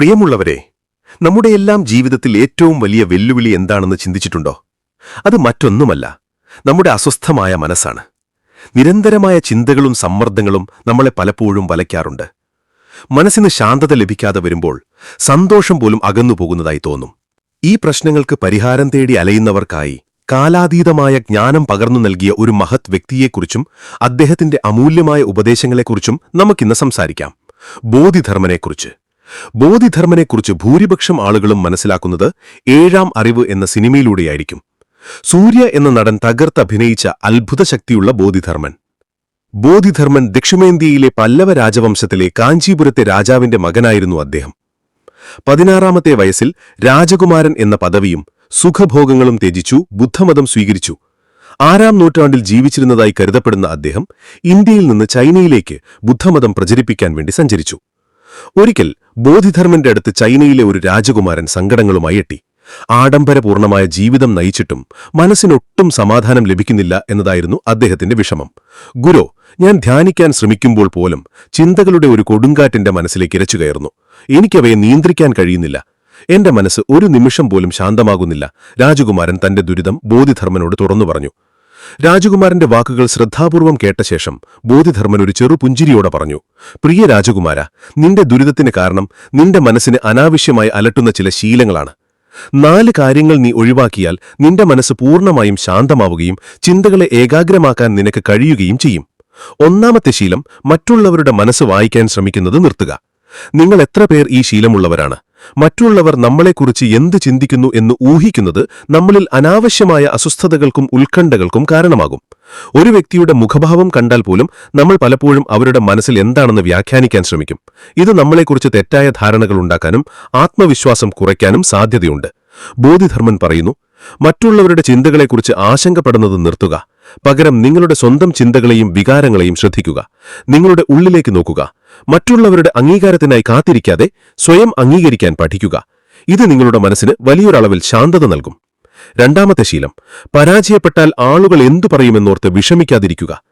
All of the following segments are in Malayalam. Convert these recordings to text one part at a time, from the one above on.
പ്രിയമുള്ളവരെ നമ്മുടെയെല്ലാം ജീവിതത്തിൽ ഏറ്റവും വലിയ വെല്ലുവിളി എന്താണെന്ന് ചിന്തിച്ചിട്ടുണ്ടോ? അത് മറ്റൊന്നുമല്ല നമ്മുടെ അസ്വസ്ഥമായ മനസ്സാണ്. നിരന്തരമായ ചിന്തകളും സമ്മർദ്ദങ്ങളും നമ്മളെ പലപ്പോഴും വലയ്ക്കാറുണ്ട്. മനസ്സിന് ശാന്തത ലഭിക്കാതെ വരുമ്പോൾ സന്തോഷം പോലും അകന്നുപോകുന്നതായി തോന്നും. ഈ പ്രശ്നങ്ങൾക്ക് പരിഹാരം തേടി അലയുന്നവർക്കായി കാലാതീതമായ ജ്ഞാനം പകർന്നു നൽകിയ ഒരു മഹത് വ്യക്തിയെക്കുറിച്ചും അദ്ദേഹത്തിന്റെ അമൂല്യമായ ഉപദേശങ്ങളെക്കുറിച്ചും നമുക്കിന്ന് സംസാരിക്കാം. ബോധിധർമ്മനെക്കുറിച്ച്. ബോധിധർമ്മനെക്കുറിച്ച് ഭൂരിപക്ഷം ആളുകളും മനസ്സിലാക്കുന്നത് ഏഴാം അറിവ് എന്ന സിനിമയിലൂടെയായിരിക്കും. സൂര്യ എന്ന നടൻ തകർത്തഭിനയിച്ച അത്ഭുതശക്തിയുള്ള ബോധിധർമ്മൻ. ബോധിധർമ്മൻ ദക്ഷിണേന്ത്യയിലെ പല്ലവ രാജവംശത്തിലെ കാഞ്ചീപുരത്തെ രാജാവിന്റെ മകനായിരുന്നു അദ്ദേഹം. പതിനാറാമത്തെ വയസ്സിൽ രാജകുമാരൻ എന്ന പദവിയും സുഖഭോഗങ്ങളും ത്യജിച്ചു ബുദ്ധമതം സ്വീകരിച്ചു. ആറാം നൂറ്റാണ്ടിൽ ജീവിച്ചിരുന്നതായി കരുതപ്പെടുന്ന അദ്ദേഹം ഇന്ത്യയിൽ നിന്ന് ചൈനയിലേക്ക് ബുദ്ധമതം പ്രചരിപ്പിക്കാൻ വേണ്ടി സഞ്ചരിച്ചു. ഒരിക്കൽ ബോധിധർമ്മന്റെ അടുത്ത് ചൈനയിലെ ഒരു രാജകുമാരൻ സങ്കടങ്ങളുമായി എത്തി ആഡംബരപൂർണമായ ജീവിതം നയിച്ചിട്ടും മനസ്സിനൊട്ടും സമാധാനം ലഭിക്കുന്നില്ല എന്നതായിരുന്നു അദ്ദേഹത്തിന്റെ വിഷമം. ഗുരു ഞാൻ ധ്യാനിക്കാൻ ശ്രമിക്കുമ്പോൾ പോലും ചിന്തകളുടെ ഒരു കൊടുങ്കാറ്റിന്റെ മനസ്സിലേക്ക് ഇരച്ചു കയറുന്നു. എനിക്കവയെ നിയന്ത്രിക്കാൻ കഴിയുന്നില്ല. എന്റെ മനസ്സ് ഒരു നിമിഷം പോലും ശാന്തമാകുന്നില്ല. രാജകുമാരൻ തന്റെ ദുരിതം ബോധിധർമ്മനോട് തുറന്നു പറഞ്ഞു. രാജകുമാരന്റെ വാക്കുകൾ ശ്രദ്ധാപൂർവം കേട്ട ശേഷം ബോധിധർമ്മൻ ഒരു ചെറു പുഞ്ചിരിയോടെ പറഞ്ഞു പ്രിയ രാജകുമാര നിന്റെ ദുരിതത്തിന് കാരണം നിന്റെ മനസ്സിന് അനാവശ്യമായി അലട്ടുന്ന ചില ശീലങ്ങളാണ്. നാല് കാര്യങ്ങൾ നീ ഒഴിവാക്കിയാൽ നിന്റെ മനസ്സ് പൂർണമായും ശാന്തമാവുകയും ചിന്തകളെ ഏകാഗ്രമാക്കാൻ നിനക്ക് കഴിയുകയും ചെയ്യും. ഒന്നാമത്തെ ശീലം മറ്റുള്ളവരുടെ മനസ്സ് വായിക്കാൻ ശ്രമിക്കുന്നത് നിർത്തുക. നിങ്ങൾ എത്ര പേർ ഈ ശീലമുള്ളവരാണ്? മറ്റുള്ളവർ നമ്മളെക്കുറിച്ച് എന്ത് ചിന്തിക്കുന്നു എന്ന് ഊഹിക്കുന്നത് നമ്മളിൽ അനാവശ്യമായ അസ്വസ്ഥതകൾക്കും ഉത്കണ്ഠകൾക്കും കാരണമാകും. ഒരു വ്യക്തിയുടെ മുഖഭാവം കണ്ടാൽ പോലും നമ്മൾ പലപ്പോഴും അവരുടെ മനസ്സിൽ എന്താണെന്ന് വ്യാഖ്യാനിക്കാൻ ശ്രമിക്കും. ഇത് നമ്മളെക്കുറിച്ച് തെറ്റായ ധാരണകൾ ഉണ്ടാക്കാനും ആത്മവിശ്വാസം കുറയ്ക്കാനും സാധ്യതയുണ്ട്. ബോധിധർമ്മൻ പറയുന്നു മറ്റുള്ളവരുടെ ചിന്തകളെക്കുറിച്ച് ആശങ്കപ്പെടുന്നത് നിർത്തുക. പകരം നിങ്ങളുടെ സ്വന്തം ചിന്തകളെയും വികാരങ്ങളെയും ശ്രദ്ധിക്കുക. നിങ്ങളുടെ ഉള്ളിലേക്ക് നോക്കുക. മറ്റുള്ളവരുടെ അംഗീകാരത്തിനായി കാത്തിരിക്കാതെ സ്വയം അംഗീകരിക്കാൻ പഠിക്കുക. ഇത് നിങ്ങളുടെ മനസ്സിന് വലിയൊരളവിൽ ശാന്തത നൽകും. രണ്ടാമത്തെ ശീലം പരാജയപ്പെട്ടാൽ ആളുകൾ എന്തു പറയുമെന്നോർത്ത് വിഷമിക്കാതിരിക്കുക.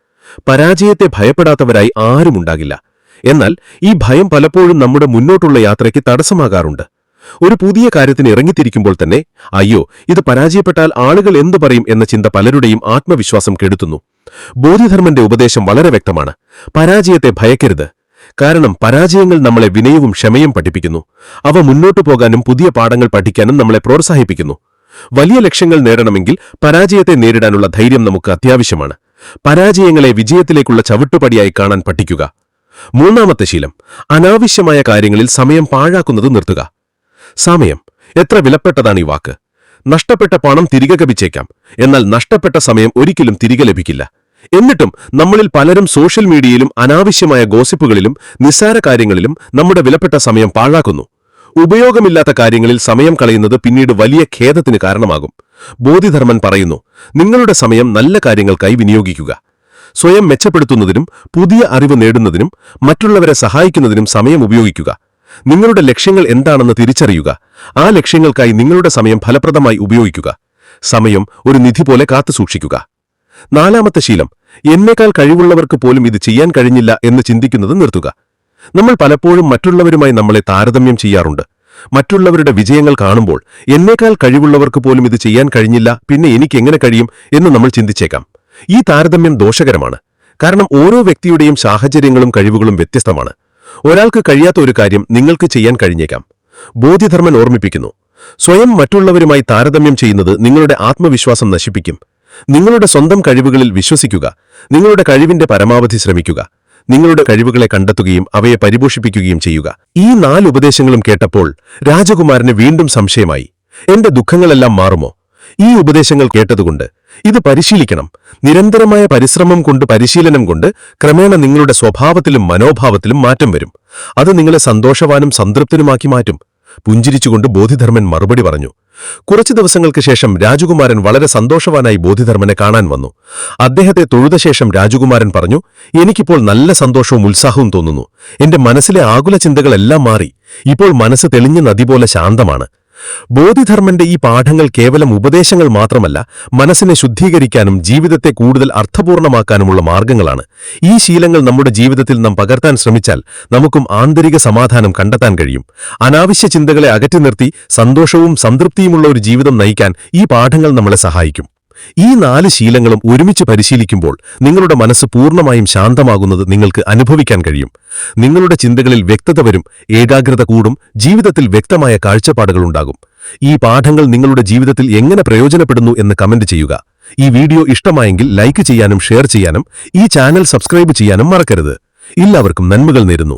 പരാജയത്തെ ഭയപ്പെടാത്തവരായി ആരുമുണ്ടാകില്ല എന്നാൽ ഈ ഭയം പലപ്പോഴും നമ്മുടെ മുന്നോട്ടുള്ള യാത്രയ്ക്ക് തടസ്സമാകാറുണ്ട്. ഒരു പുതിയ കാര്യത്തിന് ഇറങ്ങിത്തിരിക്കുമ്പോൾ തന്നെ അയ്യോ ഇത് പരാജയപ്പെട്ടാൽ ആളുകൾ എന്തു പറയും? എന്ന ചിന്ത പലരുടെയും ആത്മവിശ്വാസം കെടുത്തുന്നു. ബോധിധർമ്മന്റെ ഉപദേശം വളരെ വ്യക്തമാണ്. പരാജയത്തെ ഭയക്കരുത്. കാരണം പരാജയങ്ങൾ നമ്മളെ വിനയവും ക്ഷമയും പഠിപ്പിക്കുന്നു. അവ മുന്നോട്ടു പോകാനും പുതിയ പാഠങ്ങൾ പഠിക്കാനും നമ്മളെ പ്രോത്സാഹിപ്പിക്കുന്നു. വലിയ ലക്ഷ്യങ്ങൾ നേടണമെങ്കിൽ പരാജയത്തെ നേരിടാനുള്ള ധൈര്യം നമുക്ക് അത്യാവശ്യമാണ്. പരാജയങ്ങളെ വിജയത്തിലേക്കുള്ള ചവിട്ടുപടിയായി കാണാൻ പഠിക്കുക. മൂന്നാമത്തെ ശീലം. അനാവശ്യമായ കാര്യങ്ങളിൽ സമയം പാഴാക്കുന്നത് നിർത്തുക. സമയം. എത്ര വിലപ്പെട്ടതാണ് ഈ വാക്ക്? നഷ്ടപ്പെട്ട പണം തിരികെ ലഭിച്ചേക്കാം എന്നാൽ നഷ്ടപ്പെട്ട സമയം ഒരിക്കലും തിരികെ ലഭിക്കില്ല. എന്നിട്ടും നമ്മളിൽ പലരും സോഷ്യൽ മീഡിയയിലും അനാവശ്യമായ ഗോസിപ്പുകളിലും നിസ്സാര കാര്യങ്ങളിലും നമ്മുടെ വിലപ്പെട്ട സമയം പാഴാക്കുന്നു. ഉപയോഗമില്ലാത്ത കാര്യങ്ങളിൽ സമയം കളയുന്നത് പിന്നീട് വലിയ ഖേദത്തിന് കാരണമാകും. ബോധിധർമ്മൻ പറയുന്നു നിങ്ങളുടെ സമയം നല്ല കാര്യങ്ങൾക്കായി വിനിയോഗിക്കുക. സ്വയം മെച്ചപ്പെടുത്തുന്നതിനും പുതിയ അറിവ് നേടുന്നതിനും മറ്റുള്ളവരെ സഹായിക്കുന്നതിനും സമയം ഉപയോഗിക്കുക. നിങ്ങളുടെ ലക്ഷ്യങ്ങൾ എന്താണെന്ന് തിരിച്ചറിയുക. ആ ലക്ഷ്യങ്ങൾക്കായി നിങ്ങളുടെ സമയം ഫലപ്രദമായി ഉപയോഗിക്കുക. സമയം ഒരു നിധി പോലെ കാത്തു സൂക്ഷിക്കുക. നാലാമത്തെ ശീലം എന്നേക്കാൾ കഴിവുള്ളവർക്ക് പോലും ഇത് ചെയ്യാൻ കഴിഞ്ഞില്ല എന്ന് ചിന്തിക്കുന്നത് നിർത്തുക. നമ്മൾ പലപ്പോഴും മറ്റുള്ളവരുമായി നമ്മളെ താരതമ്യം ചെയ്യാറുണ്ട്. മറ്റുള്ളവരുടെ വിജയങ്ങൾ കാണുമ്പോൾ എന്നേക്കാൾ കഴിവുള്ളവർക്ക് പോലും ഇത് ചെയ്യാൻ കഴിഞ്ഞില്ല പിന്നെ എനിക്ക് എങ്ങനെ കഴിയും എന്ന് നമ്മൾ ചിന്തിച്ചേക്കാം. ഈ താരതമ്യം ദോഷകരമാണ്. കാരണം ഓരോ വ്യക്തിയുടെയും സാഹചര്യങ്ങളും കഴിവുകളും വ്യത്യസ്തമാണ്. ഒരാൾക്ക് കഴിയാത്ത ഒരു കാര്യം നിങ്ങൾക്ക് ചെയ്യാൻ കഴിഞ്ഞേക്കാം. ബോധ്യധർമ്മൻ ഓർമ്മിപ്പിക്കുന്നു. സ്വയം മറ്റുള്ളവരുമായി താരതമ്യം ചെയ്യുന്നത് നിങ്ങളുടെ ആത്മവിശ്വാസം നശിപ്പിക്കും. നിങ്ങളുടെ സ്വന്തം കഴിവുകളിൽ വിശ്വസിക്കുക. നിങ്ങളുടെ കഴിവിന്റെ പരമാവധി ശ്രമിക്കുക. നിങ്ങളുടെ കഴിവുകളെ കണ്ടെത്തുകയും അവയെ പരിപോഷിപ്പിക്കുകയും ചെയ്യുക. ഈ നാല് ഉപദേശങ്ങളും കേട്ടപ്പോൾ രാജകുമാരന് വീണ്ടും സംശയമായി. എന്റെ ദുഃഖങ്ങളെല്ലാം മാറുമോ? ഈ ഉപദേശങ്ങൾ കേട്ടതുകൊണ്ട് ഇത് പരിശീലിക്കണം. നിരന്തരമായ പരിശ്രമം കൊണ്ട് പരിശീലനം കൊണ്ട് ക്രമേണ നിങ്ങളുടെ സ്വഭാവത്തിലും മനോഭാവത്തിലും മാറ്റം വരും. അത് നിങ്ങളെ സന്തോഷവാനും സംതൃപ്തനുമാക്കി മാറ്റും. പുഞ്ചിരിച്ചുകൊണ്ട് ബോധിധർമ്മൻ മറുപടി പറഞ്ഞു. കുറച്ചു ദിവസങ്ങൾക്ക് ശേഷം രാജകുമാരൻ വളരെ സന്തോഷവാനായി ബോധിധർമ്മനെ കാണാൻ വന്നു. അദ്ദേഹത്തെ തൊഴുത ശേഷം രാജകുമാരൻ പറഞ്ഞു എനിക്കിപ്പോൾ നല്ല സന്തോഷവും ഉത്സാഹവും തോന്നുന്നു. എന്റെ മനസ്സിലെ ആകുല ചിന്തകളെല്ലാം മാറി. ഇപ്പോൾ മനസ്സ് തെളിഞ്ഞ നദി പോലെ ശാന്തമാണ്. ബോധിധർമ്മന്റെ ഈ പാഠങ്ങൾ കേവലം ഉപദേശങ്ങൾ മാത്രമല്ല മനസ്സിനെ ശുദ്ധീകരിക്കാനും ജീവിതത്തെ കൂടുതൽ അർത്ഥപൂർണമാക്കാനുമുള്ള മാർഗങ്ങളാണ്. ഈ ശീലങ്ങൾ നമ്മുടെ ജീവിതത്തിൽ നാം പകർത്താൻ ശ്രമിച്ചാൽ നമുക്കും ആന്തരിക സമാധാനം കണ്ടെത്താൻ കഴിയും. അനാവശ്യ ചിന്തകളെ അകറ്റി നിർത്തി സന്തോഷവും സംതൃപ്തിയുമുള്ള ഒരു ജീവിതം നയിക്കാൻ ഈ പാഠങ്ങൾ നമ്മളെ സഹായിക്കും. ഈ നാല് ശീലങ്ങളും ഒരുമിച്ച് പരിശീലിക്കുമ്പോൾ നിങ്ങളുടെ മനസ്സ് പൂർണമായും ശാന്തമാകുന്നത് നിങ്ങൾക്ക് അനുഭവിക്കാൻ കഴിയും. നിങ്ങളുടെ ചിന്തകളിൽ വ്യക്തത വരും ഏകാഗ്രത കൂടും ജീവിതത്തിൽ വ്യക്തമായ കാഴ്ചപ്പാടുകളുണ്ടാകും ഈ പാഠങ്ങൾ നിങ്ങളുടെ ജീവിതത്തിൽ എങ്ങനെ പ്രയോജനപ്പെടുന്നു എന്ന് കമന്റ് ചെയ്യുക. ഈ വീഡിയോ ഇഷ്ടമായെങ്കിൽ ലൈക്ക് ചെയ്യാനും ഷെയർ ചെയ്യാനും ഈ ചാനൽ സബ്സ്ക്രൈബ് ചെയ്യാനും മറക്കരുത്. എല്ലാവർക്കും നന്മകൾ നേരുന്നു.